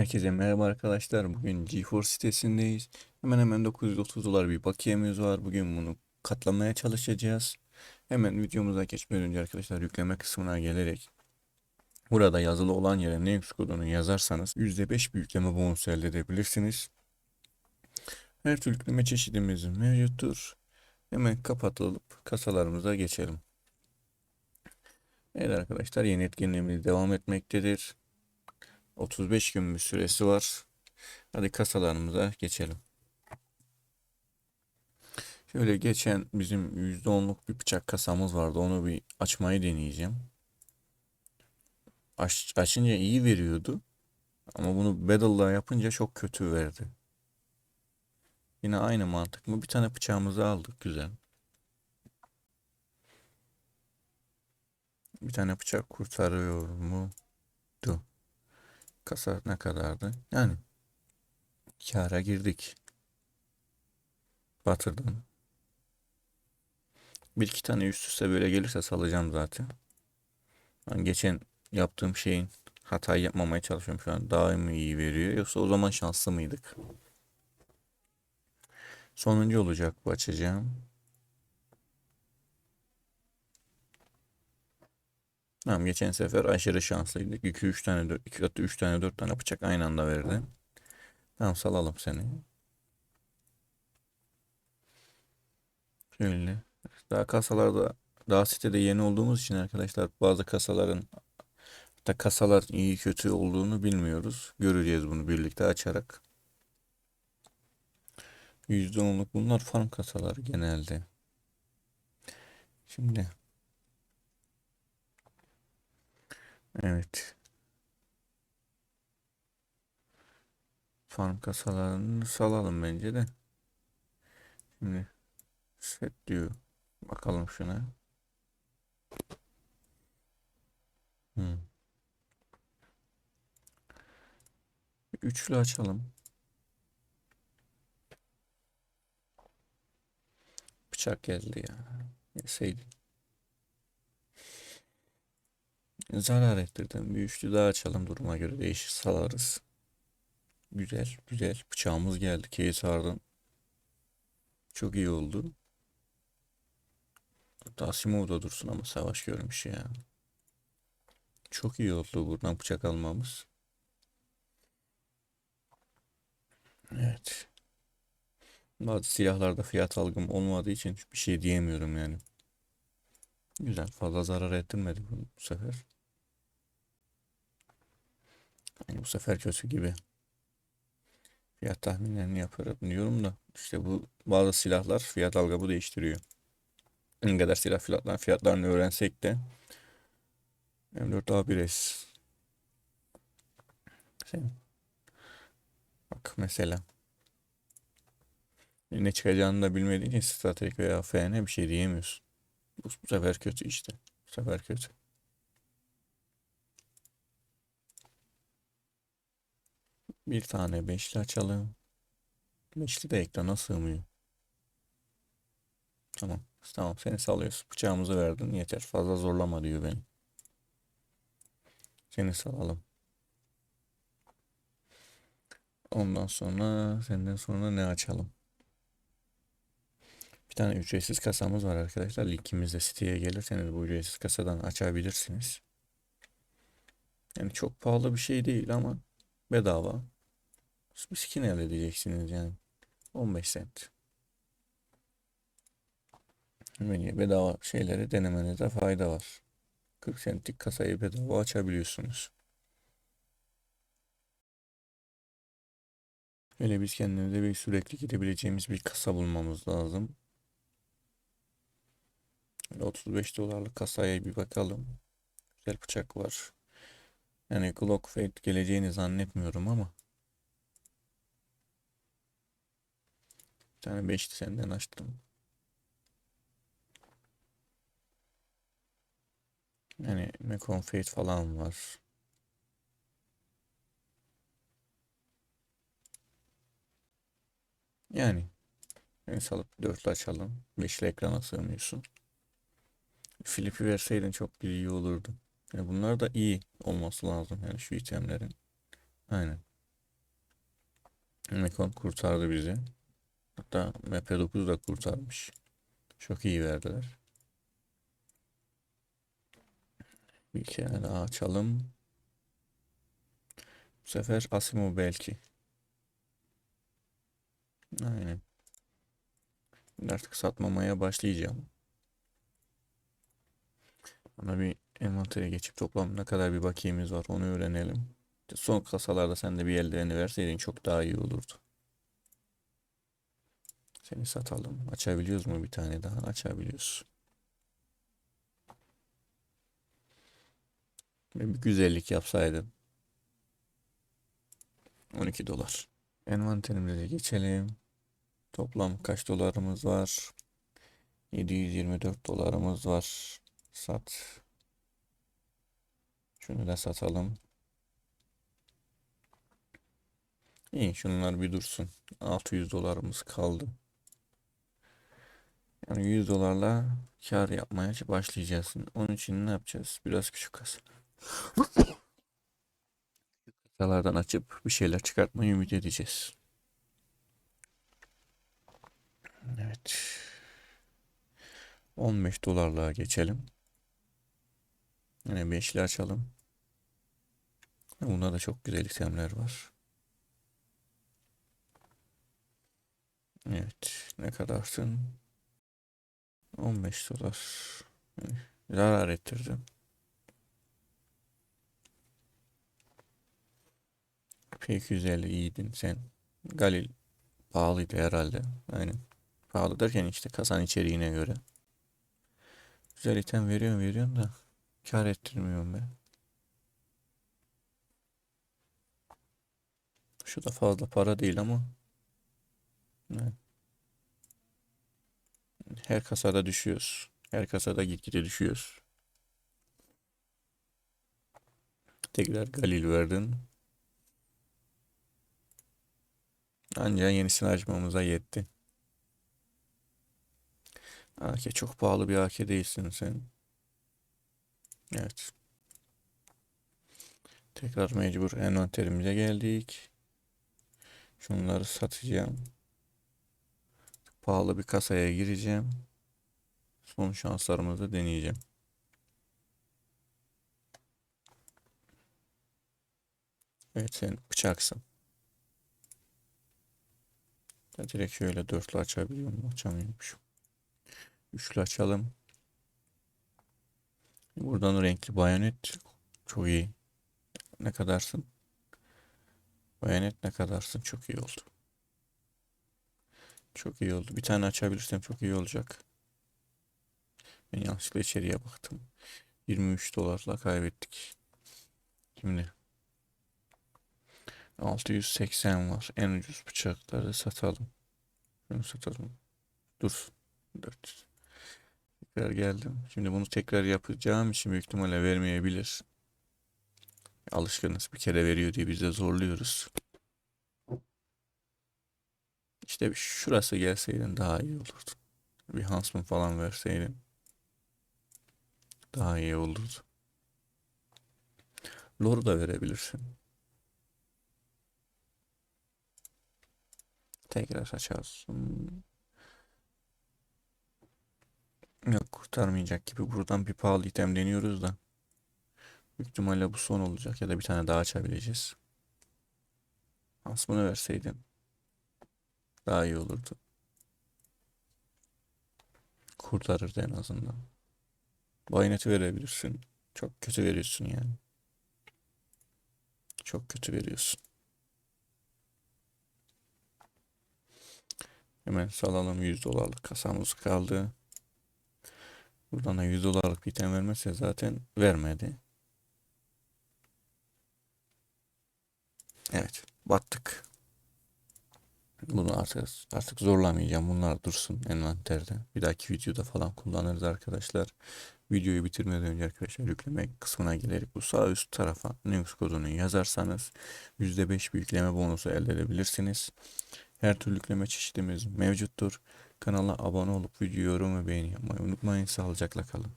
Herkese merhaba arkadaşlar. Bugün GeForce sitesindeyiz. Hemen hemen 930 dolar bir bakiyemiz var. Bugün bunu katlamaya çalışacağız. Hemen videomuza geçmeden önce arkadaşlar yükleme kısmına gelerek burada yazılı olan yere Linux kodunu yazarsanız %5 bir yükleme bonusu elde edebilirsiniz. Her türlü yükleme çeşidimiz mevcuttur. Hemen kapatılıp kasalarımıza geçelim. Evet arkadaşlar yeni etkinliğimiz devam etmektedir. 35 gün bir süresi var. Hadi kasalarımıza geçelim. Şöyle geçen bizim %10'luk bir bıçak kasamız vardı. Onu bir açmayı deneyeceğim. Aç, açınca iyi veriyordu. Ama bunu Battle'da yapınca çok kötü verdi. Yine aynı mantık mı? Bir tane bıçağımızı aldık. Güzel. Bir tane bıçak kurtarıyor mu? Du. Kasa ne kadardı? Yani kâra girdik. Batırdım. Bir iki tane üst üste böyle gelirse salacağım zaten. Ben geçen yaptığım şeyin hatayı yapmamaya çalışıyorum şu an. Daha mı iyi veriyor yoksa o zaman şanslı mıydık? Sonuncu olacak bu açacağım. Tamam geçen sefer aşırı şanslıydık. 2-3 tane 4, 2 hatta 3 tane 4 tane bıçak aynı anda verdi. Tamam salalım seni. Şöyle. Daha kasalarda daha sitede yeni olduğumuz için arkadaşlar bazı kasaların hatta kasalar iyi kötü olduğunu bilmiyoruz. Göreceğiz bunu birlikte açarak. %10'luk bunlar farm kasaları genelde. Şimdi Evet. Farm kasalarını salalım bence de. Şimdi set diyor. Bakalım şuna. Hmm. Üçlü açalım. Bıçak geldi ya. Yeseydin. Zarar ettirdim. Bir üçlü daha açalım duruma göre değişir salarız. Güzel güzel. Bıçağımız geldi. Keysar'dan. Çok iyi oldu. Asimov da dursun ama savaş görmüş ya. Çok iyi oldu buradan bıçak almamız. Evet. Bazı silahlarda fiyat algım olmadığı için bir şey diyemiyorum yani. Güzel. Fazla zarar ettirmedi bu, bu sefer. Yani bu sefer kötü gibi. Fiyat tahminlerini yaparım diyorum da işte bu bazı silahlar fiyat algımı değiştiriyor. Ne kadar silah fiyatlar, fiyatlarını öğrensek de M4A1S Sen bak mesela ne çıkacağını da bilmediğin için stratejik veya FN bir şey diyemiyorsun. Bu, bu sefer kötü işte. Bu sefer kötü. Bir tane beşli açalım. Beşli de ekrana sığmıyor. Tamam. Tamam seni salıyoruz. Bıçağımızı verdin yeter. Fazla zorlama diyor beni. Seni salalım. Ondan sonra senden sonra ne açalım? Bir tane ücretsiz kasamız var arkadaşlar. Linkimizde siteye gelirseniz bu ücretsiz kasadan açabilirsiniz. Yani çok pahalı bir şey değil ama bedava. Bir skin elde edeceksiniz yani. 15 cent. Böyle bedava şeyleri denemenizde fayda var. 40 centlik kasayı bedava açabiliyorsunuz. Öyle biz kendimize bir sürekli gidebileceğimiz bir kasa bulmamız lazım. 35 dolarlık kasaya bir bakalım. Güzel bıçak var. Yani Glock Fade geleceğini zannetmiyorum ama. Bir tane 5'ti senden açtım. Yani Mekon Fade falan var. Yani. Yani salıp 4'lü açalım. 5'li ekrana sığmıyorsun. Flip'i verseydin çok iyi olurdu. Yani bunlar da iyi olması lazım yani şu itemlerin. Aynen. Mekon kurtardı bizi. Hatta MP9 da kurtarmış. Çok iyi verdiler. Bir kere daha açalım. Bu sefer Asimo belki. Aynen. Şimdi artık satmamaya başlayacağım. Ama bir envantere geçip toplam ne kadar bir bakiyemiz var onu öğrenelim. Son kasalarda sen de bir eldirini verseydin çok daha iyi olurdu. Seni satalım. Açabiliyoruz mu bir tane daha? Açabiliyoruz. Ve bir güzellik yapsaydın. 12 dolar. Envanterimize geçelim. Toplam kaç dolarımız var? 724 dolarımız var. Sat. Şunu da satalım. İyi şunlar bir dursun. 600 dolarımız kaldı. Yani 100 dolarla kar yapmaya başlayacağız. Onun için ne yapacağız? Biraz küçük kasa. Kasalardan açıp bir şeyler çıkartmayı ümit edeceğiz. Evet. 15 dolarlığa geçelim. Yine beşli açalım. Bunda da çok güzel itemler var. Evet. Ne kadarsın? 15 dolar. Zarar ettirdim. P250 iyiydin sen. Galil pahalıydı herhalde. Aynen. Pahalı derken işte kasan içeriğine göre. Güzel item veriyorum veriyorum da kar ettirmiyorum ben. Şu da fazla para değil ama. Evet. Her kasada düşüyoruz. Her kasada gitgide düşüyoruz. Tekrar Galil verdin. Ancak yenisini açmamıza yetti. AK çok pahalı bir AK değilsin sen. Evet. Tekrar mecbur envanterimize geldik. Şunları satacağım. Pahalı bir kasaya gireceğim. Son şanslarımızı deneyeceğim. Evet sen bıçaksın. Ya direkt şöyle dörtlü açabiliyor muyum? Açamıyormuşum. Üçlü açalım. Buradan renkli bayonet çok iyi. Ne kadarsın? Bayonet ne kadarsın? Çok iyi oldu. Çok iyi oldu. Bir tane açabilirsem çok iyi olacak. Ben yanlışlıkla içeriye baktım. 23 dolarla kaybettik. Şimdi 680 var. En ucuz bıçakları satalım. Şunu satalım. Dur. 400. Tekrar geldim. Şimdi bunu tekrar yapacağım için büyük ihtimalle vermeyebilir. Alışkınız bir kere veriyor diye biz de zorluyoruz. İşte şurası gelseydin daha iyi olurdu. Bir Huntsman falan verseydin daha iyi olurdu. Lore da verebilirsin. Tekrar açarsın. Yok kurtarmayacak gibi. Buradan bir pahalı item deniyoruz da. Büyük ihtimalle bu son olacak ya da bir tane daha açabileceğiz. Asmını verseydin daha iyi olurdu. Kurtarırdı en azından. Bayoneti verebilirsin. Çok kötü veriyorsun yani. Çok kötü veriyorsun. Hemen salalım 100 dolarlık kasamız kaldı. Buradan da 100 dolarlık bir item vermezse zaten vermedi. Evet battık. Bunu artık, artık zorlamayacağım. Bunlar dursun envanterde. Bir dahaki videoda falan kullanırız arkadaşlar. Videoyu bitirmeden önce arkadaşlar yükleme kısmına gelerek bu sağ üst tarafa Linux kodunu yazarsanız %5 bir yükleme bonusu elde edebilirsiniz. Her türlü yükleme çeşitimiz mevcuttur. Kanala abone olup video yorum ve beğeni yapmayı unutmayın. Sağlıcakla kalın.